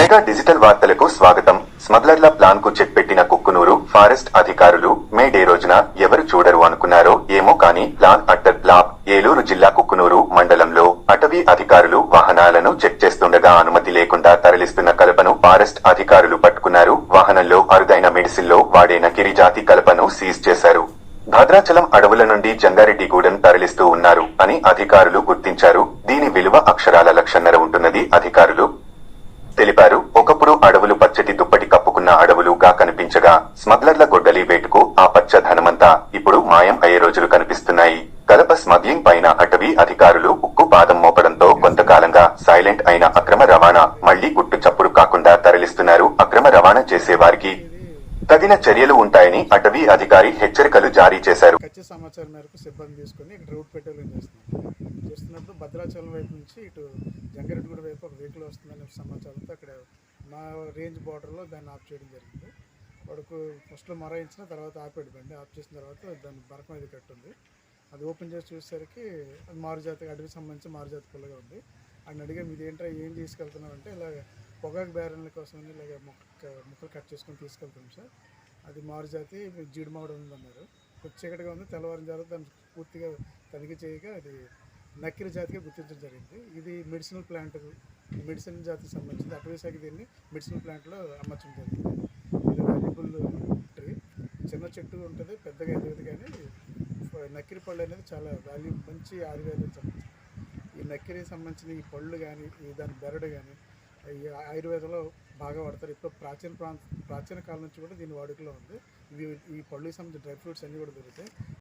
Digital వార్తలకు స్వాగతం. స్మగ్లర్ల ప్లాన్కు check పెట్టిన కుక్కునూరు ఫారెస్ట్ అధికారులు మే డే రోజున ఎవరు చూడరు అనుకున్నారో ఏమో కానీ ప్లాన్ అట్టర్ ప్లాప్ ఏలూరు జిల్లా కుక్కునూరు మండలంలో అటవీ అధికారులు వాహనాలను చెక్ చేస్తుండగా అనుమతి లేకుండా తరలిస్తున్న కలపను ఫారెస్ట్ అధికారులు పట్టుకున్నారు. వాహనంలో అరుదైన మెడిసిన్లో వాడే నకిరి జాతి కలపను సీజ్ చేశారు. భద్రాచలం అడవుల నుండి జంగారెడ్డిగూడెం తరలిస్తూ ఉన్నారు అని అధికారులు గుర్తించారు. దీని విలువ అక్షరాల లక్షన్నర ఉంటున్నది అధికారులు. తెలిపారు. ఒకప్పుడు అడవులు పచ్చటి దుప్పటి కప్పుకున్న అడవులుగా కనిపించగా స్మగ్లర్ల గొడ్డలి వేటుకు ఆ పచ్చ ధనమంతా ఇప్పుడు మాయం అయ్యే రోజులు కనిపిస్తున్నాయి. కలప స్మగ్లింగ్ పైన అటవీ అధికారులు ఉక్కు పాదం మోపడంతో కొంతకాలంగా సైలెంట్ అయిన అక్రమ రవాణా మళ్ళీ గుట్టు చప్పుడు కాకుండా తరలిస్తున్నారు. అక్రమ రవాణా చేసేవారికి తగిన చర్యలు ఉంటాయని అటవీ అధికారి హెచ్చరికలు జారీ చేశారు. ఖచ్చిత సమాచారం మేరకు సిబ్బంది తీసుకొని ఇక్కడ రూట్ పెట్రోలింగ్ చేస్తున్నారు. చేస్తున్నప్పుడు భద్రాచలం వైపు నుంచి ఇటు జంగారెడ్డిగూడ వైపు ఒక వెహికల్ వస్తుందనే సమాచారంతో అక్కడ మా రేంజ్ బార్డర్లో దాన్ని ఆఫ్ చేయడం జరిగింది. వాడుకు ఫస్ట్లో మరాయించిన తర్వాత ఆపాడు బండి. ఆఫ్ చేసిన తర్వాత దాని బరకం మీద కట్టుంది. అది ఓపెన్ చేసి చూసేసరికి అది మారుజాతి అడవికి సంబంధించి మారుజాతి పిల్లగా ఉంది. అని అడిగా మీది ఏం తీసుకెళ్తున్నాం అంటే ఇలాగ పొగాకు బ్యారెన్ల కోసం ఇలాగ మొక్క ముక్కలు కట్ చేసుకొని తీసుకెళ్తాం సార్. అది మారుజాతి జీడి మామిడి ఉందన్నారు. చీకటిగా ఉంది తెల్లవారిన తర్వాత దాన్ని పూర్తిగా తనిఖీ చేయగా అది నక్కిరి జాతిగా గుర్తించడం జరిగింది. ఇది మెడిసినల్ ప్లాంట్ మెడిసిన్ జాతికి సంబంధించింది. అటవీ శాఖ దీన్ని మెడిసినల్ ప్లాంట్లో అమర్చడం జరిగింది. ఇది వాల్యుబుల్ ట్రీ. చిన్న చెట్టు ఉంటుంది పెద్దగా ఎదగదు కానీ నక్కిరి పళ్ళు అనేది చాలా వాల్యూ మంచి ఆయుర్వేదం సంబంధించింది. ఈ నక్కిరికి సంబంధించిన ఈ పళ్ళు కానీ ఈ దాని బెరడు కానీ ఆయుర్వేదంలో బాగా వాడతారు. ఇప్పుడు ప్రాచీన ప్రాంత ప్రాచీన కాలం నుంచి కూడా దీని వాడుకలో ఉంది. ఇవి ఈ పళ్ళుకి సంబంధించిన డ్రై ఫ్రూట్స్ అన్నీ కూడా దొరుకుతాయి.